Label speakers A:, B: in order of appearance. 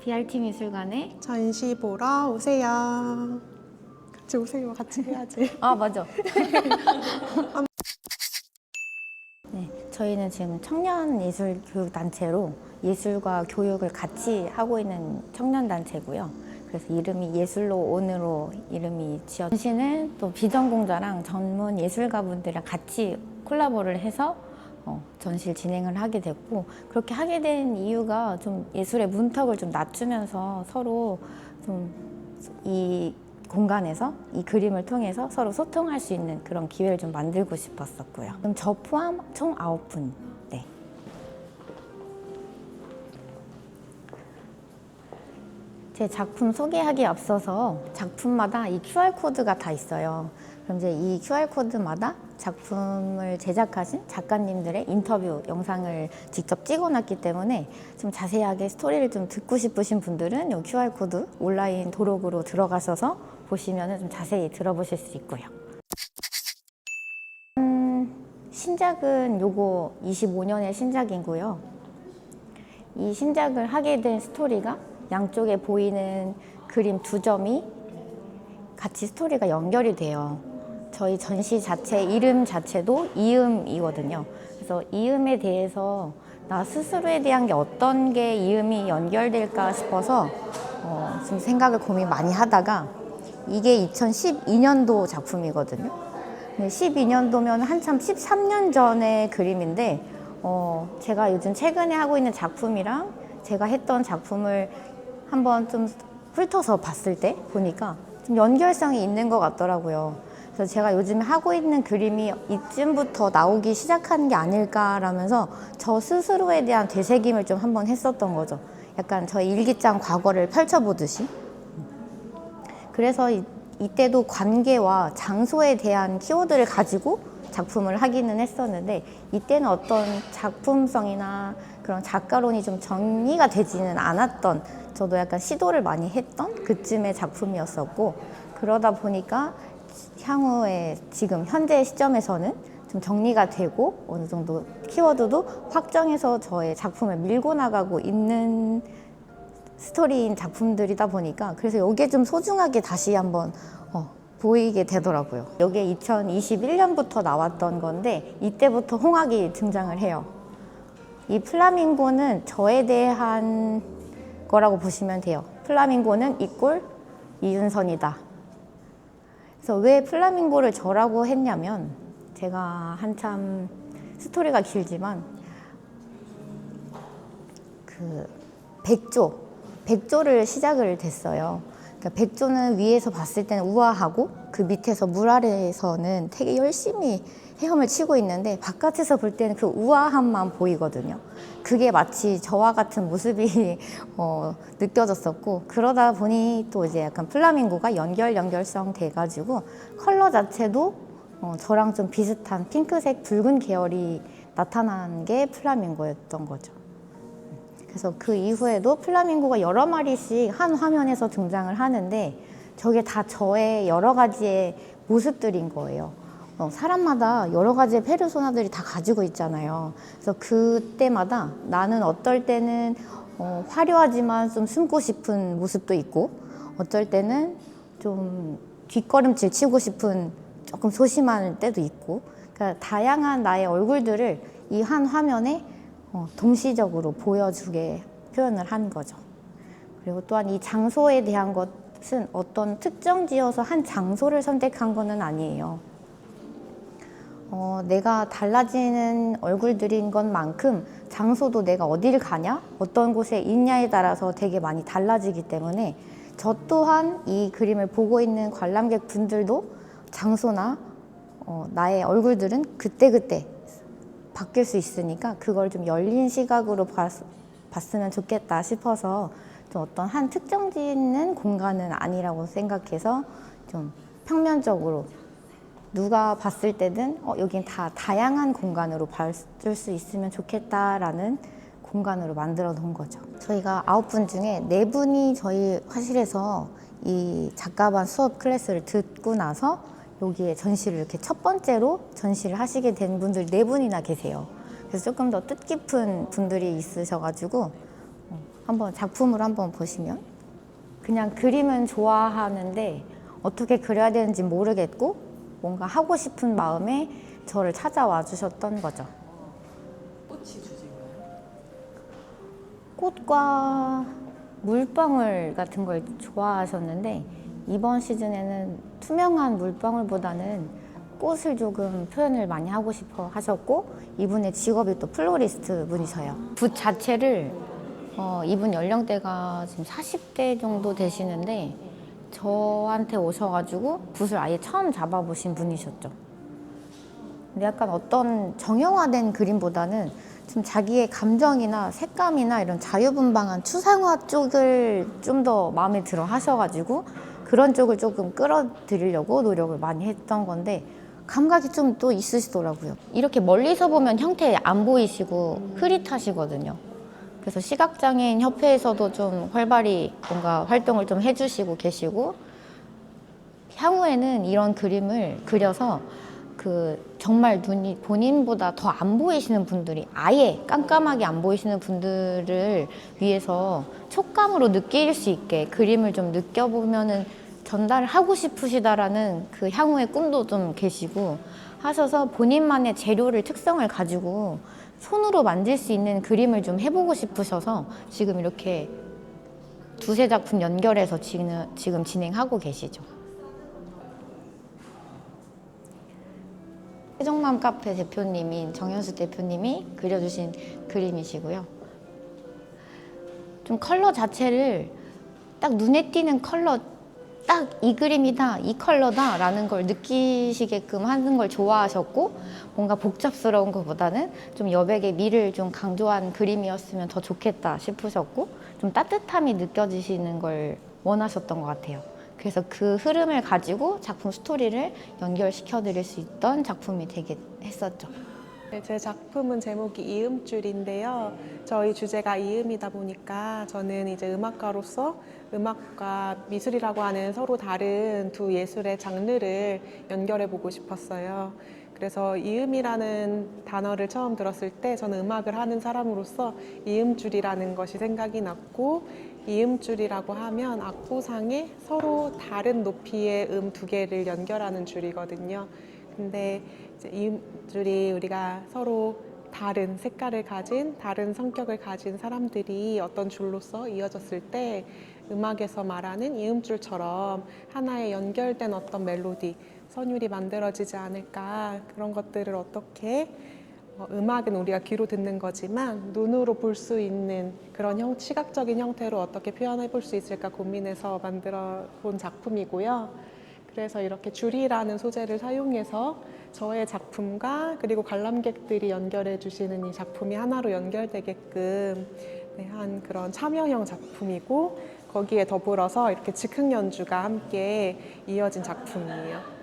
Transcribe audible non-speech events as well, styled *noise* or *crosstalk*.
A: BRT 미술관에
B: 전시 보러 오세요. 같이 오세요. 같이 해야지. *laughs*
A: 아 맞아. *laughs* 네, 저희는 지금 청년 예술 교육 단체로 예술과 교육을 같이 하고 있는 청년 단체고요. 그래서 이름이 예술로 온으로 이름이 지어. 전시는 또 비전공자랑 전문 예술가분들이랑 같이 콜라보를 해서 어, 전시를 진행을 하게 됐고 그렇게 하게 된 이유가 좀 예술의 문턱을 좀 낮추면서 서로 좀 이 공간에서 이 그림을 통해서 서로 소통할 수 있는 그런 기회를 좀 만들고 싶었었고요. 그럼 저 포함 총 아홉 분. 네. 제 작품 소개하기 앞서서 작품마다 이 QR 코드가 다 있어요. 그럼 이제 이 QR 코드마다 작품을 제작하신 작가님들의 인터뷰 영상을 직접 찍어놨기 때문에 좀 자세하게 스토리를 좀 듣고 싶으신 분들은 이 QR 코드 온라인 도록으로 들어가셔서 보시면 좀 자세히 들어보실 수 있고요. 음, 신작은 요거 25년의 신작이고요. 이 신작을 하게 된 스토리가 양쪽에 보이는 그림 두 점이 같이 스토리가 연결이 돼요. 저희 전시 자체 이름 자체도 이음이거든요. 그래서 이음에 대해서 나 스스로에 대한 게 어떤 게 이음이 연결될까 싶어서 어, 좀 생각을 고민 많이 하다가 이게 2012년도 작품이거든요. 근데 12년도면 한참 13년 전의 그림인데 어, 제가 요즘 최근에 하고 있는 작품이랑 제가 했던 작품을 한번 좀 훑어서 봤을 때 보니까 좀 연결성이 있는 것 같더라고요. 그래서 제가 요즘 하고 있는 그림이 이쯤부터 나오기 시작하는 게 아닐까라면서 저 스스로에 대한 되새김을 좀 한번 했었던 거죠. 약간 저희 일기장 과거를 펼쳐보듯이. 그래서 이, 이때도 관계와 장소에 대한 키워드를 가지고 작품을 하기는 했었는데 이때는 어떤 작품성이나 그런 작가론이 좀 정리가 되지는 않았던 저도 약간 시도를 많이 했던 그쯤의 작품이었었고 그러다 보니까 향후에 지금 현재 시점에서는 좀 정리가 되고 어느 정도 키워드도 확정해서 저의 작품을 밀고 나가고 있는 스토리인 작품들이다 보니까 그래서 이게 좀 소중하게 다시 한번 어, 보이게 되더라고요. 이게 2021년부터 나왔던 건데 이때부터 홍학이 등장을 해요. 이 플라밍고는 저에 대한 거라고 보시면 돼요. 플라밍고는 이꼴 이윤선이다. 그래서 왜 플라밍고를 저라고 했냐면 제가 한참 스토리가 길지만 그 백조 백조를 시작을 됐어요. 그러니까 백조는 위에서 봤을 때는 우아하고 그 밑에서 물 아래에서는 되게 열심히 헤엄을 치고 있는데 바깥에서 볼 때는 그 우아함만 보이거든요. 그게 마치 저와 같은 모습이 *laughs* 어, 느껴졌었고 그러다 보니 또 이제 약간 플라밍고가 연결 연결성 돼가지고 컬러 자체도 어, 저랑 좀 비슷한 핑크색 붉은 계열이 나타난 게 플라밍고였던 거죠. 그래서 그 이후에도 플라밍고가 여러 마리씩 한 화면에서 등장을 하는데 저게 다 저의 여러 가지의 모습들인 거예요. 어, 사람마다 여러 가지의 페르소나들이 다 가지고 있잖아요. 그래서 그때마다 나는 어떨 때는 어, 화려하지만 좀 숨고 싶은 모습도 있고 어쩔 때는 좀 뒷걸음질 치고 싶은 조금 소심한 때도 있고 그러니까 다양한 나의 얼굴들을 이 한 화면에 어, 동시적으로 보여주게 표현을 한 거죠. 그리고 또한 이 장소에 대한 것은 어떤 특정 지어서 한 장소를 선택한 거는 아니에요. 어, 내가 달라지는 얼굴들인 것만큼 장소도 내가 어디를 가냐, 어떤 곳에 있냐에 따라서 되게 많이 달라지기 때문에 저 또한 이 그림을 보고 있는 관람객 분들도 장소나 어, 나의 얼굴들은 그때그때 바뀔 수 있으니까 그걸 좀 열린 시각으로 봤, 봤으면 좋겠다 싶어서 좀 어떤 한 특정지 있는 공간은 아니라고 생각해서 좀 평면적으로 누가 봤을 때든 어, 여긴 다 다양한 공간으로 봐줄 수 있으면 좋겠다라는 공간으로 만들어 놓은 거죠. 저희가 아홉 분 중에 네 분이 저희 화실에서 이 작가반 수업 클래스를 듣고 나서 여기에 전시를 이렇게 첫 번째로 전시를 하시게 된 분들 네 분이나 계세요. 그래서 조금 더 뜻깊은 분들이 있으셔가지고 어, 한번 작품을 한번 보시면 그냥 그림은 좋아하는데 어떻게 그려야 되는지 모르겠고 뭔가 하고 싶은 마음에 저를 찾아와 주셨던 거죠.
B: 꽃이 주제가요?
A: 꽃과 물방울 같은 걸 좋아하셨는데 이번 시즌에는 투명한 물방울보다는 꽃을 조금 표현을 많이 하고 싶어 하셨고 이분의 직업이 또 플로리스트 분이셔요. 붓 자체를 어, 이분 연령대가 지금 40대 정도 되시는데 저한테 오셔가지고 붓을 아예 처음 잡아보신 분이셨죠. 근데 약간 어떤 정형화된 그림보다는 좀 자기의 감정이나 색감이나 이런 자유분방한 추상화 쪽을 좀 더 마음에 들어 하셔가지고 그런 쪽을 조금 끌어들이려고 노력을 많이 했던 건데 감각이 좀 또 있으시더라고요. 이렇게 멀리서 보면 형태 안 보이시고 흐릿하시거든요. 그래서 시각장애인 협회에서도 좀 활발히 뭔가 활동을 좀 해주시고 계시고 향후에는 이런 그림을 그려서 그 정말 눈이 본인보다 더 안 보이시는 분들이 아예 깜깜하게 안 보이시는 분들을 위해서 촉감으로 느낄 수 있게 그림을 좀 느껴보면은 전달을 하고 싶으시다라는 그 향후의 꿈도 좀 계시고 하셔서 본인만의 재료를 특성을 가지고 손으로 만질 수 있는 그림을 좀 해보고 싶으셔서 지금 이렇게 두세 작품 연결해서 지금, 지금 진행하고 계시죠. 세종맘 카페 대표님인 정현수 대표님이 그려주신 그림이시고요. 좀 컬러 자체를 딱 눈에 띄는 컬러, 딱 이 그림이다, 이 컬러다 라는 걸 느끼시게끔 하는 걸 좋아하셨고, 뭔가 복잡스러운 것보다는 좀 여백의 미를 좀 강조한 그림이었으면 더 좋겠다 싶으셨고, 좀 따뜻함이 느껴지시는 걸 원하셨던 것 같아요. 그래서 그 흐름을 가지고 작품 스토리를 연결시켜 드릴 수 있던 작품이 되게 했었죠.
B: 네, 제 작품은 제목이 이음줄인데요. 저희 주제가 이음이다 보니까 저는 이제 음악가로서 음악과 미술이라고 하는 서로 다른 두 예술의 장르를 연결해 보고 싶었어요. 그래서 이음이라는 단어를 처음 들었을 때 저는 음악을 하는 사람으로서 이음줄이라는 것이 생각이 났고 이음줄이라고 하면 악보상에 서로 다른 높이의 음 두 개를 연결하는 줄이거든요. 근데 이음줄이 우리가 서로 다른 색깔을 가진 다른 성격을 가진 사람들이 어떤 줄로서 이어졌을 때 음악에서 말하는 이음줄처럼 하나의 연결된 어떤 멜로디 선율이 만들어지지 않을까 그런 것들을 어떻게 어, 음악은 우리가 귀로 듣는 거지만 눈으로 볼 수 있는 그런 형, 시각적인 형태로 어떻게 표현해 볼 수 있을까 고민해서 만들어 본 작품이고요. 그래서 이렇게 줄이라는 소재를 사용해서 저의 작품과 그리고 관람객들이 연결해 주시는 이 작품이 하나로 연결되게끔 네, 한 그런 참여형 작품이고 거기에 더불어서 이렇게 즉흥 연주가 함께 이어진 작품이에요.